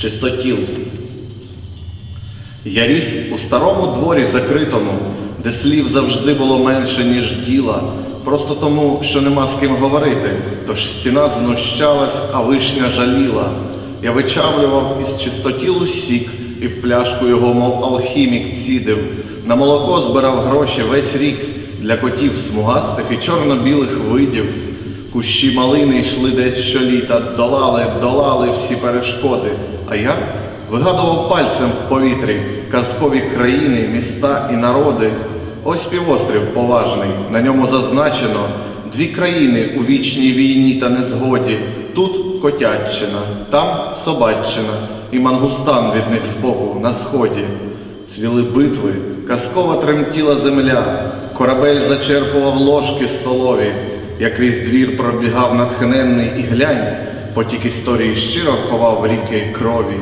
Чистотіл. Я ріс у старому дворі закритому, де слів завжди було менше, ніж діла. Просто тому, що нема з ким говорити, тож стіна знущалась, а вишня жаліла. Я вичавлював із чистотілу сік і в пляшку його, мов алхімік, цідив. На молоко збирав гроші весь рік для котів смугастих і чорно-білих видів. Кущі малини йшли десь щоліта, долали, долали всі перешкоди. А я вигадував пальцем в повітрі казкові країни, міста і народи. Ось півострів поважний, на ньому зазначено дві країни у вічній війні та незгоді. Тут Котяччина, там Собаччина і Мангустан від них збоку на сході. Цвіли битви, казково тремтіла земля, корабель зачерпував ложки столові, я крізь двір пробігав натхненний і глянь, потік історії щиро ховав ріки крові,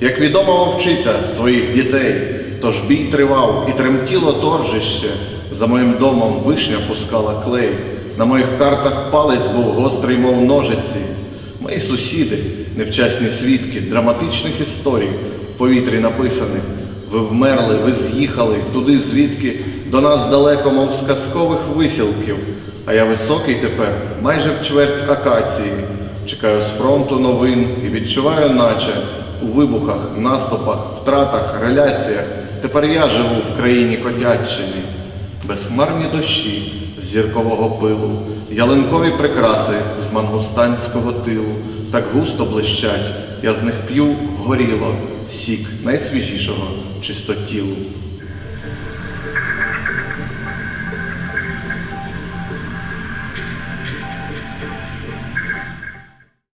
як відома вовчиця своїх дітей, тож бій тривав і тремтіло торжище, за моїм домом вишня пускала клей, на моїх картах палець був гострий, мов ножиці. Мої сусіди, невчасні свідки драматичних історій в повітрі написаних. Ви вмерли, ви з'їхали туди, звідки до нас далеко, мов з казкових висілків. А я високий тепер, майже в чверть акації. Чекаю з фронту новин і відчуваю, наче у вибухах, наступах, втратах, реляціях. Тепер я живу в країні Котяччини. Безхмарні дощі з зіркового пилу, ялинкові прикраси з мангустанського тилу, так густо блищать, я з них п'ю вгоріло, сік найсвіжішого чистотілу.